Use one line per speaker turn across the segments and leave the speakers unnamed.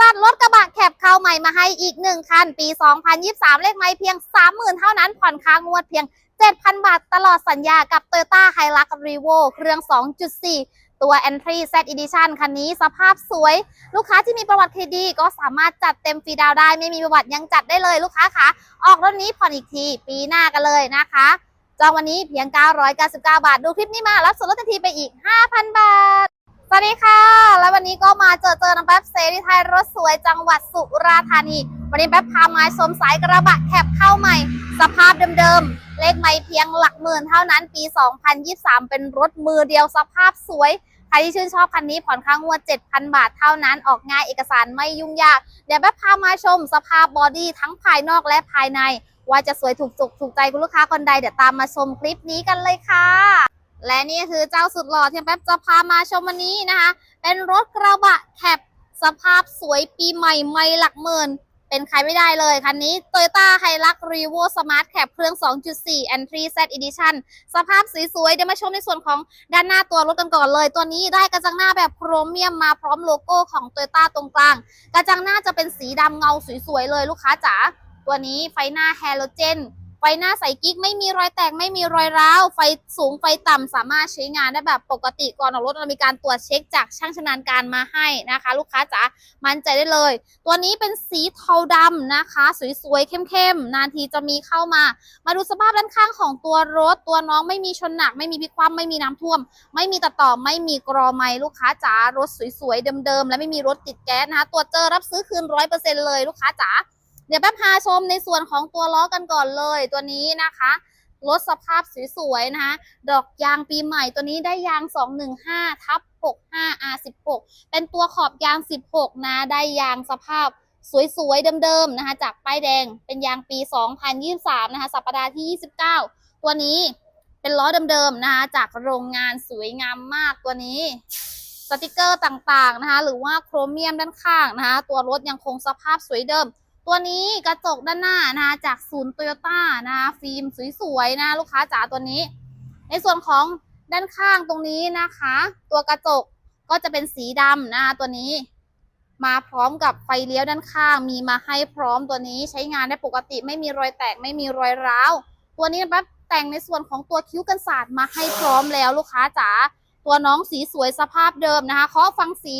จัดรถกระบะแคปเข้าใหม่มาให้อีก1คัน ปี 2023 เลขไม่เพียง 30,000 เท่านั้น ผ่อนค้างงวดเพียง 7,000 บาทตลอดสัญญากับ Toyota Hilux Revo เครื่อง 2.4 ตัว Entry Z Edition คันนี้สภาพสวย ลูกค้าที่มีประวัติเครดีก็สามารถจัดเต็มฟรีดาวได้ ไม่มีประวัติยังจัดได้เลยลูกค้าคะออกรถนี้ผ่อนอีกที ปีหน้ากันเลยนะคะจองวันนี้เพียง 999 บาท ดูคลิปนี้มารับส่วนลดทันทีไปอีก 5,000 บาท วัสดีค่ะ แล้ววันนี้ก็มาเจอเจอน้องแป๊บเซรีไทยรถสวยจังหวัดสุราษฎร์ธานี วันนี้แป๊บพามาชมสายกระบะแคบเข้าใหม่ สภาพเดิมๆ เลขไม่เพียงหลักหมื่นเท่านั้นปี 2023 เป็นรถมือเดียวสภาพสวย ใครที่ชื่นชอบคันนี้ผ่อนค้างงวด 7,000 บาทเท่านั้นออกง่ายเอกสารไม่ยุ่งยาก เดี๋ยวแป๊บพามาชมสภาพบอดี้ทั้งภายนอกและภายใน ว่าจะสวยถูกจุกถูกใจคุณลูกค้าคนใดเดี๋ยวตามมาชมคลิปนี้กันเลยค่ะ และนี่คือเจ้าสุดหล่อที่แป๊บจะพามาชมวันนี้นะคะ เป็นรถกระบะแคปสภาพสวยปีใหม่ไม่หลักหมื่น เป็นใครไม่ได้เลย คันนี้ Toyota Hilux Revo Smart Cab เครื่อง 2.4 Entry Z Edition สภาพสวยๆเดี๋ยวมาชมในส่วนของด้านหน้าตัวรถกันก่อนเลย ตัวนี้ได้กระจังหน้าแบบโครเมียมมาพร้อมโลโก้ของ Toyota ตรงกลาง กระจังหน้าจะเป็นสีดำเงาสวยๆเลยลูกค้าจ๋าตัวนี้ไฟหน้าแฮโลเจน ฟหน้าใสกิ๊กไม่มีรอยแตกไม่มีรอยร้าว ไฟสูงไฟต่ำสามารถใช้งานได้แบบปกติก่อนออกรถเรามีการตรวจเช็คจากช่างชำนาญการมาให้นะคะ ลูกค้าจ๋ามั่นใจได้เลย ตัวนี้เป็นสีเทาดำนะคะ สวยๆเข้มๆนานทีจะมีเข้ามา มาดูสภาพด้านข้างของตัวรถ ตัวน้องไม่มีชนหนัก ไม่มีพิกคว่ำไม่มีน้ำท่วม ไม่มีตัดต่อไม่มีกรอไม้ลูกค้าจ๋ารถสวยๆเดิมๆและไม่มีรถติดแก๊สนะคะตรวจเจอรับซื้อคืนร้อยเปอร์เซ็นเลยลูกค้าจ๋า เดี๋ยวแป๊บพาชมในส่วนของตัวล้อกันก่อนเลยตัวนี้นะคะรถสภาพสวยๆนะคะ ดอกยางปีใหม่ตัวนี้ได้ยาง 215ทับ65 R16 เป็นตัวขอบยาง 16 นะ ได้ยางสภาพสวยๆ เดิมๆ นะคะ จากป้ายแดง เป็นยางปี 2023 นะคะ สัปดาห์ที่ 29 ตัวนี้เป็นล้อเดิมๆ นะคะ จากโรงงานสวยงามมากตัวนี้ สติกเกอร์ต่างๆ นะคะ หรือว่าโครเมียมด้านข้างนะคะ ตัวรถยังคงสภาพสวยเดิม ตัวนี้กระจกด้านหน้านะคะจากศูนย์โตโยต้านะคะฟิล์มสวยๆนะลูกค้าจ๋าตัวนี้ ในส่วนของด้านข้างตรงนี้นะคะ ตัวกระจกก็จะเป็นสีดำนะคะตัวนี้ มาพร้อมกับไฟเลี้ยวด้านข้าง มีมาให้พร้อมตัวนี้ใช้งานได้ปกติไม่มีรอยแตกไม่มีรอยร้าวตัวนี้นะครับแต่งในส่วนของตัวคิ้วกันศาสตร์มาให้พร้อมแล้วลูกค้าจ๋าตัวน้องสีสวยสภาพเดิมนะคะเคาะฟังสี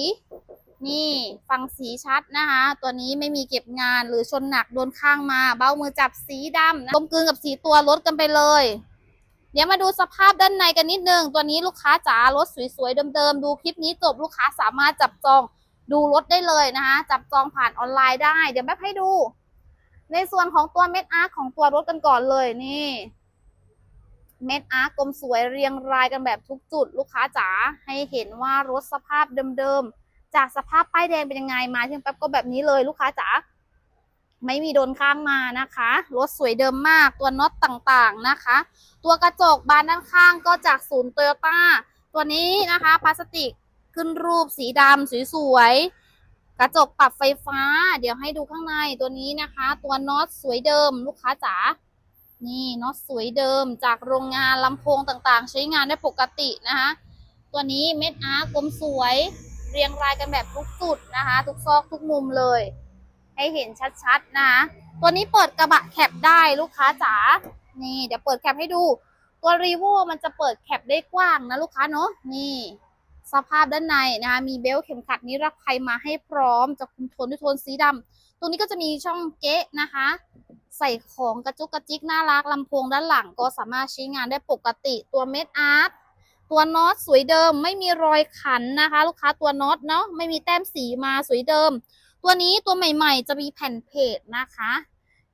นี่ฟังสีชัดนะคะ ตัวนี้ไม่มีเก็บงานหรือชนหนักโดนข้างมา เบ้ามือจับสีดำนะกลมกลืนกับสีตัวรถกันไปเลย เดี๋ยวมาดูสภาพด้านในกันนิดนึง ตัวนี้ลูกค้าจ๋ารถสวยๆเดิมๆ ดูคลิปนี้จบลูกค้าสามารถจับจองดูรถได้เลยนะคะ จับจองผ่านออนไลน์ได้ เดี๋ยวแม่ให้ดู ในส่วนของตัวเม็ดอาร์คของตัวรถกันก่อนเลยนี่เม็ดอาร์คกลมสวยเรียงรายกันแบบทุกจุด ลูกค้าจ๋าให้เห็นว่ารถสภาพเดิมๆ จากสภาพป้ายแดงเป็นยังไงมาเชียงแป๊บก็แบบนี้เลยลูกค้าจ๋าไม่มีโดนข้างมานะคะ รถสวยเดิมมากตัวน็อตต่างๆนะคะ ตัวกระจกบานด้านข้างก็จากศูนย์โตโยต้าตัวนี้นะคะพลาสติกขึ้นรูปสีดำสวยๆกระจกปรับไฟฟ้า เดี๋ยวให้ดูข้างในตัวนี้นะคะ ตัวน็อตสวยเดิมลูกค้าจ๋านี่น็อตสวยเดิมจากโรงงานลำโพงต่างๆ ใช้งานได้ปกตินะคะ ตัวนี้เม็ดอาร์กลมสวย เรียงรายกันแบบทุกจุดนะคะ ทุกซอกทุกมุมเลย ให้เห็นชัดๆนะคะตัวนี้เปิดกระบะแคปได้ลูกค้าจ๋านี่เดี๋ยวเปิดแคปให้ดู ตัวรีโวมันจะเปิดแคปได้กว้างนะลูกค้าเนาะนี่สภาพด้านในนะคะมีเบลต์เข็มขัดนิรภัยมาให้พร้อมจะคุมโทนด้วยโทนสีดำตรงนี้ก็จะมีช่องเก๊ะนะคะ ใส่ของกระจุกกระจิกน่ารักลำโพงด้านหลังก็สามารถใช้งานได้ปกติตัวเม็ดอาร์ต ตัวน็อตสวยเดิมไม่มีรอยขันนะคะ ลูกค้าตัวน็อตเนาะไม่มีแต้มสีมาสวยเดิม ตัวนี้ตัวใหม่ๆ จะมีแผ่นเพจนะคะ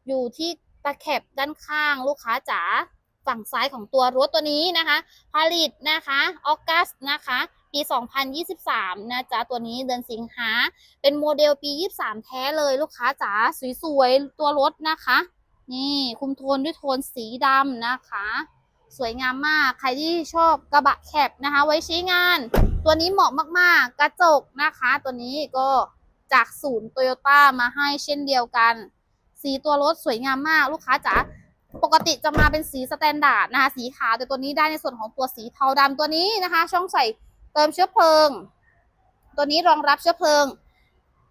อยู่ที่ตะแคบด้านข้างลูกค้าจ๋าฝั่งซ้ายของตัวรถตัวนี้นะคะ ผลิตนะคะออกัสนะคะ ปี 2023 นะจ๊ะ ตัวนี้เดือนสิงหา เป็นโมเดลปี 23 แท้เลยลูกค้าจ๋าสวยๆ ตัวรถนะคะ นี่คุมโทนด้วยโทนสีดำนะคะ สวยงามมาก ใครที่ชอบกระบะแคบนะคะ ไว้ใช้งาน ตัวนี้เหมาะมากๆ กระจกนะคะ ตัวนี้ก็จากศูนย์โตโยต้ามาให้เช่นเดียวกัน สีตัวรถสวยงามมากลูกค้าจ๋าปกติจะมาเป็นสีสแตนดาร์ดนะคะ สีขาวแต่ตัวนี้ได้ในส่วนของตัวสีเทาดำตัวนี้นะคะ ช่องใส่เติมเชื้อเพลิง ตัวนี้รองรับเชื้อเพลิง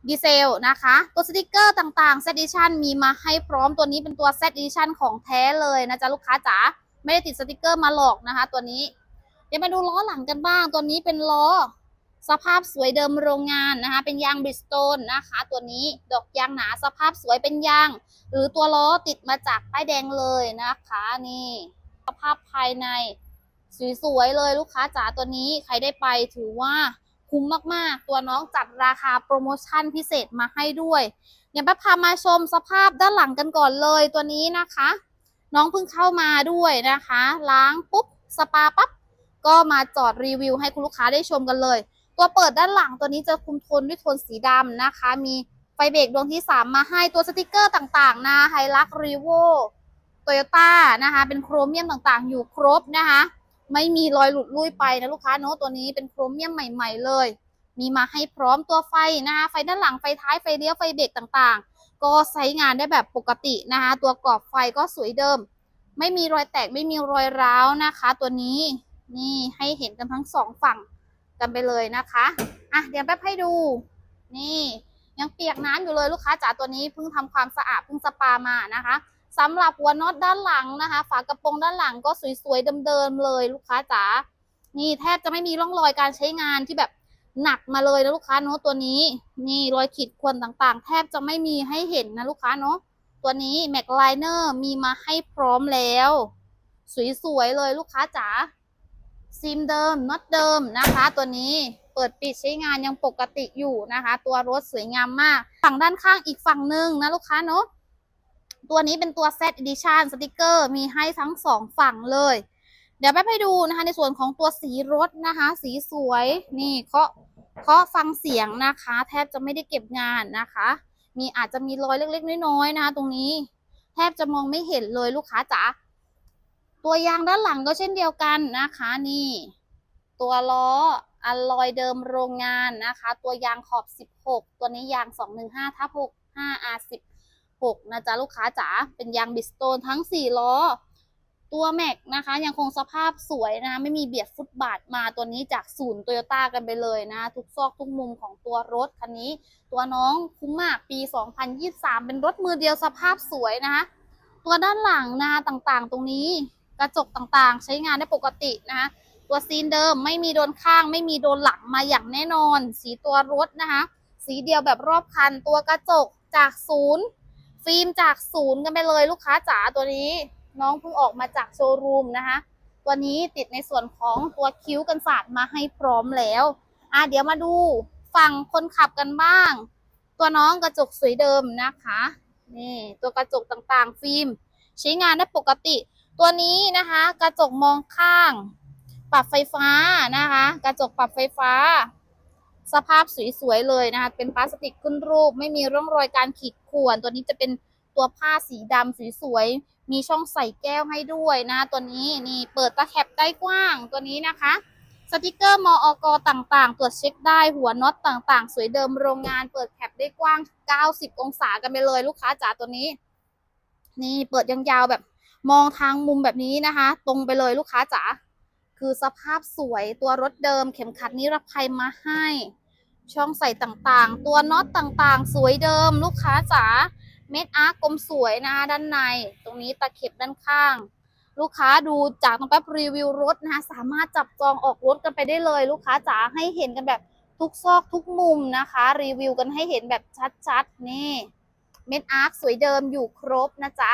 ดีเซลนะคะ ตัวสติกเกอร์ต่างๆ Set Edition มีมาให้พร้อมตัวนี้เป็นตัว Set Edition ของแท้เลยนะจ๊ะลูกค้าจ๋า ไม่ได้ติดสติกเกอร์มาหลอกนะคะ ตัวนี้ เดี๋ยวมาดูล้อหลังกันบ้าง ตัวนี้เป็นล้อ สภาพสวยเดิมโรงงานนะคะ เป็นยางบริสโตนนะคะ ตัวนี้ดอกยางหนาสภาพสวยเป็นยาง หรือตัวล้อติดมาจากป้ายแดงเลยนะคะนี่ สภาพภายในสวยๆเลยลูกค้าจ๋าตัวนี้ใครได้ไปถือว่าคุ้มมากๆ ตัวน้องจัดราคาโปรโมชั่นพิเศษมาให้ด้วยเดี๋ยวป๊บพามาชมสภาพด้านหลังกันก่อนเลยตัวนี้นะคะ น้องเพิ่งเข้ามาด้วยนะคะ ล้างปุ๊บสปาปั๊บก็มาจอดรีวิวให้คุณลูกค้าได้ชมกันเลย ตัวเปิดด้านหลังตัวนี้จะคุมโทนด้วยโทนสีดำนะคะ มีไฟเบรกดวงที่ 3 มาให้ตัวสติกเกอร์ต่างๆนะไฮลักรีโวโตโยต้านะคะ เป็นโครเมียมต่างๆ อยู่ครบนะคะ ไม่มีรอยหลุดลุ่ยไปนะลูกค้าเนาะตัวนี้เป็นโครเมียมใหม่ ๆ เลย มีมาให้พร้อมตัวไฟนะคะไฟด้านหลังไฟท้ายไฟเลี้ยวไฟเบรกต่างๆ ก็ใช้งานได้แบบปกตินะคะ ตัวกรอบไฟก็สวยเดิม ไม่มีรอยแตกไม่มีรอยร้าวนะคะ ตัวนี้นี่ให้เห็นกันทั้งสองฝั่งกันไปเลยนะคะอะเดี๋ยวแป๊บให้ดู นี่ยังเปียกน้ำอยู่เลยลูกค้าจ๋าตัวนี้เพิ่งทำความสะอาดเพิ่งสปามานะคะสำหรับหัวน็อตด้านหลังนะคะ ฝากระโปรงด้านหลังก็สวยๆเดิมๆเลยลูกค้าจ๋านี่แทบจะไม่มีร่องรอยการใช้งานที่แบบ หนักมาเลยนะลูกค้าเนาะตัวนี้ นี่รอยขีดข่วนต่างๆ แทบจะไม่มีให้เห็นนะลูกค้าเนาะตัวนี้แม็กไลเนอร์มีมาให้พร้อมแล้ว สวยๆเลยลูกค้าจ๋าซิมเดิมน็อตเดิมนะคะ ตัวนี้เปิดปิดใช้งานยังปกติอยู่นะคะ ตัวรถสวยงามมาก ฝั่งด้านข้างอีกฝั่งหนึ่งนะลูกค้าเนาะตัวนี้เป็นตัว Set Edition สติกเกอร์มีให้ทั้งสองฝั่งเลย เดี๋ยวแป๊บให้ดูนะคะ ในส่วนของตัวสีรถนะคะ สีสวยนี่เคาะเคาะฟังเสียงนะคะ แทบจะไม่ได้เก็บงานนะคะ มีอาจจะมีรอยเล็กๆ น้อยๆนะคะตรงนี้ แทบจะมองไม่เห็นเลยลูกค้าจ๋าตัวยางด้านหลังก็เช่นเดียวกันนะคะ นี่ ตัวล้ออัลลอยเดิมโรงงานนะคะ ตัวยางขอบ 16 ตัวนี้ยาง 215ทับ6 5 R 16 นะจ๊ะลูกค้าจ๋าเป็นยางบิสโตนทั้ง 4 ล้อ ตัวแม็กนะคะยังคงสภาพสวยนะคะไม่มีเบียดฟุตบาทมาตัวนี้จากศูนย์โตโยต้ากันไปเลยนะ ทุกซอกทุกมุมของตัวรถคันนี้ ตัวน้องคุ้มมากปี 2023 เป็นรถมือเดียวสภาพสวยนะคะ ตัวด้านหลังนะต่างๆ ตรงนี้กระจกต่างๆ ใช้งานได้ปกตินะคะตัวซีนเดิมไม่มีโดนข้าง ไม่มีโดนหลังมาอย่างแน่นอน สีตัวรถนะคะสีเดียวแบบรอบคันตัวกระจกจากศูนย์ฟิล์มจากศูนย์กันไปเลยลูกค้าจ๋าตัวนี้ น้องเพิ่งออกมาจากโชว์รูมนะคะ ตัวนี้ติดในส่วนของตัวคิ้วกันศาสตร์มาให้พร้อมแล้วอะเดี๋ยวมาดูฝั่งคนขับกันบ้าง ตัวน้องกระจกสวยเดิมนะคะนี่ตัวกระจกต่างๆ ฟิล์ม ใช้งานได้ปกติ ตัวนี้นะคะ กระจกมองข้าง ปรับไฟฟ้านะคะ กระจกปรับไฟฟ้า สภาพสวยๆเลยนะคะ เป็นพลาสติกขึ้นรูป ไม่มีร่องรอยการขีดข่วน ตัวนี้จะเป็นตัวผ้าสีดำสวยๆ มีช่องใส่แก้วให้ด้วยนะ ตัวนี้นี่เปิดตะแคบได้กว้างตัวนี้นะคะ สติกเกอร์มออกต่างๆ ตรวจเช็คได้หัวน็อตต่างๆ สวยเดิมโรงงานเปิดแคปได้กว้าง 90 องศากันไปเลยลูกค้าจ๋าตัวนี้ นี่เปิดยาวๆแบบมองทางมุมแบบนี้นะคะ ตรงไปเลยลูกค้าจ๋าคือสภาพสวยตัวรถเดิม เข็มขัดนิรภัยมาให้ ช่องใส่ต่างๆ ตัวน็อตต่างๆ สวยเดิมลูกค้าจ๋า เม็ดอาร์กกลมสวยนะคะด้านใน ตรงนี้ตะเข็บด้านข้าง ลูกค้าดูจากตรงแป๊บรีวิวรถนะคะสามารถจับจองออกรถกันไปได้เลย ลูกค้าจ๋าให้เห็นกันแบบทุกซอกทุกมุมนะคะ รีวิวกันให้เห็นแบบชัดๆนี่เม็ดอาร์คสวยเดิมอยู่ครบนะจ๊ะ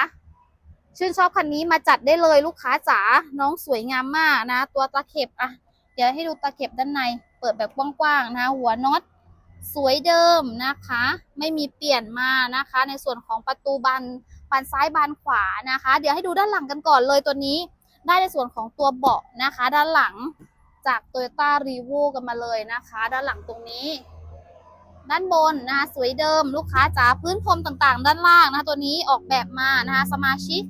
ชื่นชอบคันนี้มาจัดได้เลยลูกค้าจ๋าน้องสวยงามมากนะ ตัวตะเข็บอะ เดี๋ยวให้ดูตะเข็บด้านใน เปิดแบบกว้างๆนะ หัวน็อต สวยเดิมนะคะ ไม่มีเปลี่ยนมานะคะ ในส่วนของประตูบานบานซ้ายบานขวานะคะ เดี๋ยวให้ดูด้านหลังกันก่อนเลยตัวนี้ ได้ในส่วนของตัวเบาะนะคะ ด้านหลังจาก Toyota r e v o กันมาเลยนะคะ ด้านหลังตรงนี้ ด้านบนนะคะสวยเดิมลูกค้าจ๋าพื้นพรมต่างๆ ด้านล่างนะคะตัวนี้ออกแบบมานะคะสมาชิก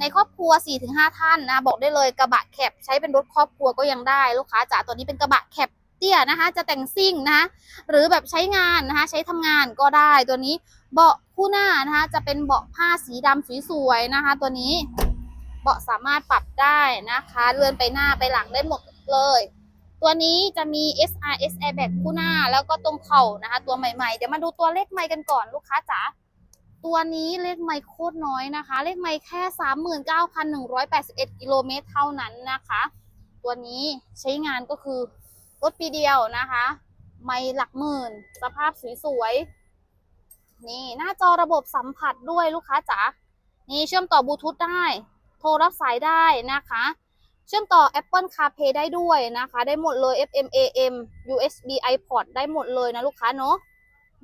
ในครอบครัว 4-5 ท่านนะ บอกได้เลยกระบะแคปใช้เป็นรถครอบครัวก็ยังได้ ลูกค้าจ๋าตัวนี้เป็นกระบะแคป เตี้ยนะคะ จะแต่งซิ่งนะคะหรือแบบใช้งานนะคะ ใช้ทำงานก็ได้ตัวนี้เบาะคู่หน้านะคะ จะเป็นเบาะผ้าสีดำสวยๆนะคะ ตัวนี้เบาะสามารถปรับได้นะคะเลื่อนไปหน้าไปหลังได้หมดเลย ตัวนี้จะมี SRS airbag คู่หน้าแล้วก็ตรงเข่านะคะ ตัวใหม่ๆ เดี๋ยวมาดูตัวเลขไมค์กันก่อนลูกค้าจ๋าตัวนี้เลขไมค์โคตรน้อยนะคะ เลขไมค์แค่ 39,181 กิโลเมตรเท่านั้นนะคะ ตัวนี้ใช้งานก็คือ รถปีเดียวนะคะ ไม่หลักหมื่น สภาพสวยๆ นี่หน้าจอระบบสัมผัสด้วยลูกค้าจ๋า นี่เชื่อมต่อบลูทูธได้ โทรรับสายได้นะคะ เชื่อมต่อ Apple CarPlay ได้ด้วยนะคะ ได้หมดเลย FM AM USB iPod ได้หมดเลยนะลูกค้าเนาะ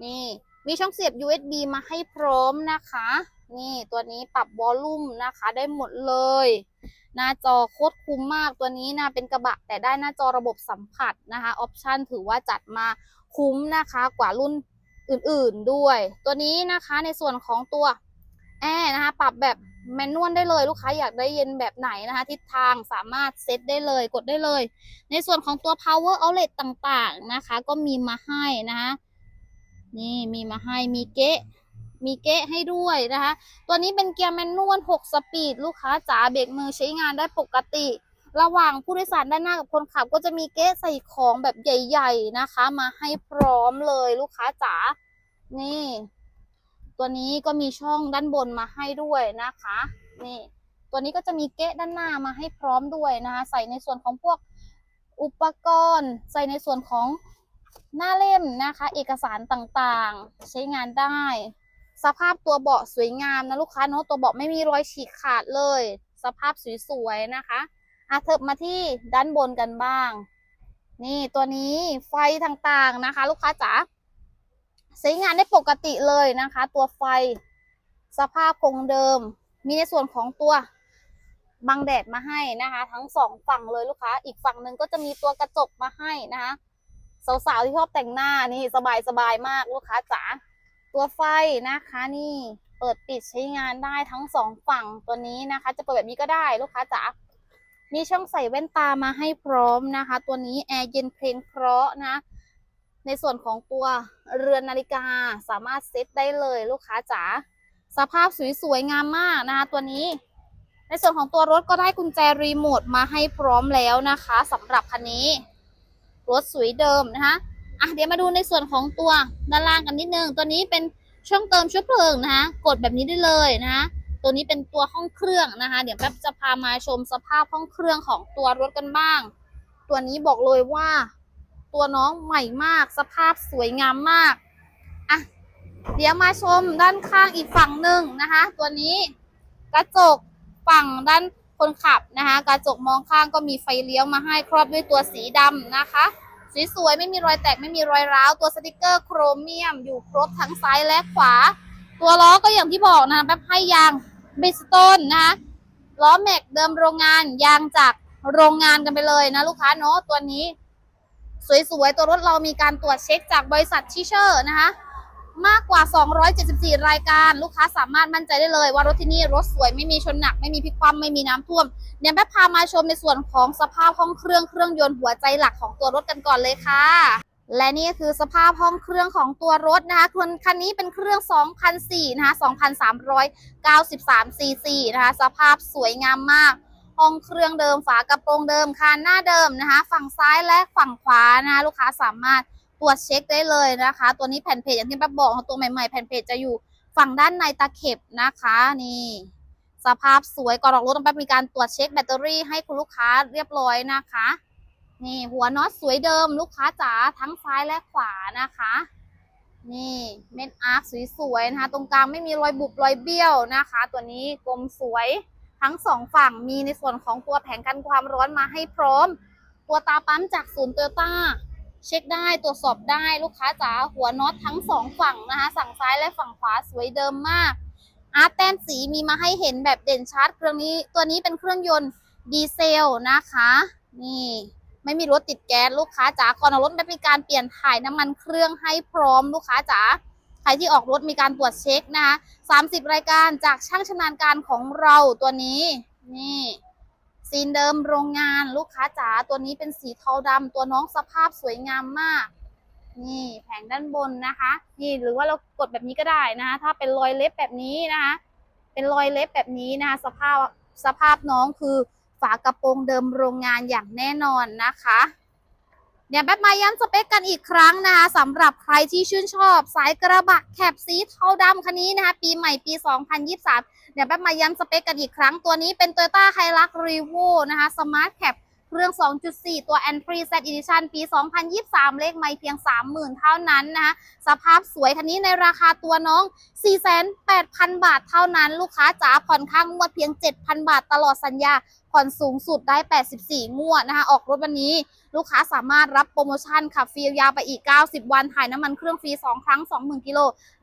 นี่ มีช่องเสียบ USB มาให้พร้อมนะคะ นี่ตัวนี้ปรับวอลลุ่มนะคะ ได้หมดเลย หน้าจอโคตรคุ้มมากตัวนี้นะเป็นกระบะ แต่ได้หน้าจอระบบสัมผัสนะคะออปชันถือว่าจัดมาคุ้มนะคะกว่ารุ่นอื่นๆด้วย ตัวนี้นะคะในส่วนของตัวแอร์นะคะปรับแบบแมนนวลได้เลยลูกค้าอยากได้เย็นแบบไหนนะคะทิศทางสามารถเซตได้เลยกดได้เลย ในส่วนของตัว power outlet ต่างๆนะคะ ก็มีมาให้นะคะนี่มีมาให้มีเกะ มีเกะให้ด้วยนะคะ ตัวนี้เป็นเกียร์แมนนวล 6 สปีด ลูกค้าจ๋าเบรกมือใช้งานได้ปกติ ระหว่างผู้โดยสารด้านหน้ากับคนขับ ก็จะมีเกะใส่ของแบบใหญ่ ๆนะคะ มาให้พร้อมเลยลูกค้าจ๋า นี่ ตัวนี้ก็มีช่องด้านบนมาให้ด้วยนะคะ นี่ ตัวนี้ก็จะมีเกะด้านหน้ามาให้พร้อมด้วยนะคะ ใส่ในส่วนของพวกอุปกรณ์ ใส่ในส่วนของหน้าเล่มนะคะ เอกสารต่างๆ ใช้งานได้ สภาพตัวเบาะสวยงามนะลูกค้าเนาะตัวเบาะไม่มีรอยฉีกขาดเลย สภาพสวยๆนะคะอาเถิบมาที่ด้านบนกันบ้าง นี่ตัวนี้ไฟต่างๆนะคะ ลูกค้าจ๋าใช้งานได้ปกติเลยนะคะ ตัวไฟสภาพคงเดิม มีในส่วนของตัวบังแดดมาให้นะคะ ทั้งสองฝั่งเลยลูกค้า อีกฝั่งหนึ่งก็จะมีตัวกระจกมาให้นะคะสาวๆที่ชอบแต่งหน้านี่สบายๆมากลูกค้าจ๋า ตัวไฟนะคะนี่เปิดปิดใช้งานได้ทั้งสองฝั่งตัวนี้นะคะ จะเปิดแบบนี้ก็ได้ลูกค้าจ๋ามีช่องใส่แว่นตามาให้พร้อมนะคะ ตัวนี้แอร์เย็นเพลงเพราะนะ ในส่วนของตัวเรือนนาฬิกาสามารถเซ็ตได้เลยลูกค้าจ๋าสภาพสวยๆงามมากนะคะ ตัวนี้ ในส่วนของตัวรถก็ได้กุญแจรีโมทมาให้พร้อมแล้วนะคะสำหรับคันนี้ รถสวยเดิมนะคะ อะเดี๋ยวมาดูในส่วนของตัวด้านล่างกันนิดนึง ตัวนี้เป็นช่องเติมเชื้อเพลิงนะคะกดแบบนี้ได้เลยนะคะตัวนี้เป็นตัวห้องเครื่องนะคะ เดี๋ยวแป๊บจะพามาชมสภาพห้องเครื่องของตัวรถกันบ้าง ตัวนี้บอกเลยว่า ตัวน้องใหม่มาก สภาพสวยงามมากอะเดี๋ยวมาชมด้านข้างอีกฝั่งหนึ่งนะคะ ตัวนี้กระจกฝั่งด้านคนขับนะคะ กระจกมองข้างก็มีไฟเลี้ยวมาให้ครอบด้วยตัวสีดำนะคะ สวยๆไม่มีรอยแตกไม่มีรอยร้าว ตัวสติกเกอร์โครเมียม อยู่ครบทั้งซ้ายและขวา ตัวล้อก็อย่างที่บอกนะคะแบบให้ยางบิสโตนนะคะล้อแม็กเดิมโรงงานยางจากโรงงานกันไปเลยนะลูกค้าเนาะตัวนี้ สวยๆ ตัวรถเรามีการตรวจเช็คจากบริษัทชิเชอร์นะคะมากกว่า 274 รายการ ลูกค้าสามารถมั่นใจได้เลยว่ารถที่นี่รถสวยไม่มีชนหนัก ไม่มีพลิกคว่ำไม่มีน้ำท่วม เดี๋ยวแป๊บพามาชมในส่วนของสภาพห้องเครื่องเครื่องยนต์หัวใจหลักของตัวรถกันก่อนเลยค่ะ และนี่ก็คือสภาพห้องเครื่องของตัวรถนะคะคันนี้เป็นเครื่อง 2004นะคะ2,393ซีซีนะคะ สภาพสวยงามมาก ห้องเครื่องเดิมฝากระโปรงเดิมคานหน้าเดิมนะคะ ฝั่งซ้ายและฝั่งขวานะคะลูกค้าสามารถตรวจเช็คได้เลยนะคะ ตัวนี้แผ่นเพจอย่างที่แป๊บบอกตัวใหม่ๆแผ่นเพจจะอยู่ฝั่งด้านในตะเข็บนะคะนี่ สภาพสวยก่อนออกรถต้องแป๊บมีการตรวจเช็คแบตเตอรี่ให้คุณลูกค้าเรียบร้อยนะคะ นี่หัวน็อตสวยเดิมลูกค้าจ๋าทั้งซ้ายและขวานะคะ นี่เม็ดอาร์คสวยๆนะคะ ตรงกลางไม่มีรอยบุบรอยเบี้ยวนะคะ ตัวนี้กลมสวยทั้งสองฝั่งมีในส่วนของตัวแผงกันความร้อนมาให้พร้อม ตัวตาปั๊มจากศูนย์โตโยต้าเช็คได้ตรวจสอบได้ลูกค้าจ๋าหัวน็อตทั้งสองฝั่งนะคะฝั่งซ้ายและฝั่งขวาสวยเดิมมาก อาร์ตแต้มสีมีมาให้เห็นแบบเด่นชัดเครื่องนี้ตัวนี้เป็นเครื่องยนต์ดีเซลนะคะ นี่ไม่มีรถติดแก๊สลูกค้าจ๋าก่อนเอารถไปมีการเปลี่ยนถ่ายน้ำมันเครื่องให้พร้อมลูกค้าจ๋าใครที่ออกรถมีการตรวจเช็คนะคะ30รายการจากช่างชำนาญการของเราตัวนี้ นี่ซีนเดิมโรงงานลูกค้าจ๋าตัวนี้เป็นสีเทาดำตัวน้องสภาพสวยงามมาก นี่แผงด้านบนนะคะ นี่หรือว่าเรากดแบบนี้ก็ได้นะคะ ถ้าเป็นรอยเล็บแบบนี้นะคะ เป็นรอยเล็บแบบนี้นะคะ สภาพสภาพน้องคือฝากระโปรงเดิมโรงงานอย่างแน่นอนนะคะเดี๋ยวแป๊บมาย้ำสเปคกันอีกครั้งนะคะสำหรับใครที่ชื่นชอบ สายกระบะแคบสีเทาดำคันนี้นะคะ ปีใหม่ปี 2023 เดี๋ยวแป๊บมาย้ำสเปคกันอีกครั้งตัวนี้เป็น Toyota Hilux Revo นะคะ Smart Cap เครื่อง 2.4 ตัว a n t r e Z Edition ปี 2023 เลขไม่เพียง 30,000 เท่านั้นนะคะสภาพสวยทันนี้ในราคาตัวน้อง 48,000 บาทเท่านั้น ลูกค้าจ๋าผ่อนข้างงวดเพียง 7,000 บาทตลอดสัญญา ผ่อนสูงสุดได้ 84 งวดนะคะ ออกรถวันนี้ลูกค้าสามารถรับโปรโมชั่นขับฟรียาวไปอีก 90 วันถ่ายน้ำมันเครื่องฟรี 2 ครั้ง 20,000 กิโล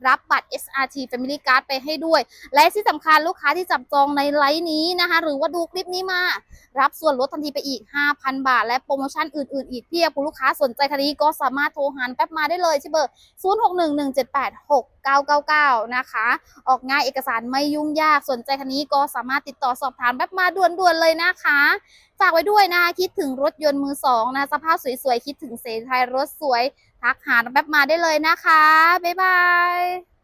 รับบัตร SRT Family Card ไปให้ด้วย และที่สำคัญลูกค้าที่จับจองในไลฟ์นี้นะคะ หรือว่าดูคลิปนี้มา รับส่วนลดทันทีไปอีก 5,000 บาท และโปรโมชั่นอื่น ๆ อีกเพียบคุณลูกค้าสนใจคันนี้ก็สามารถโทรหานแป๊บมาได้เลยที่เบอร์ 0611786999 นะคะ ออกง่ายเอกสารไม่ยุ่งยากสนใจคันนี้ก็สามารถติดต่อสอบถามแป๊บมาด่วนๆเลยนะคะ ฝากไว้ด้วยนะคะคิดถึงรถยนต์มือสองนะสภาพสวยๆ คิดถึงเซนไทยรถสวย ทักหาแป๊บมาได้เลยนะคะ บ๊ายบาย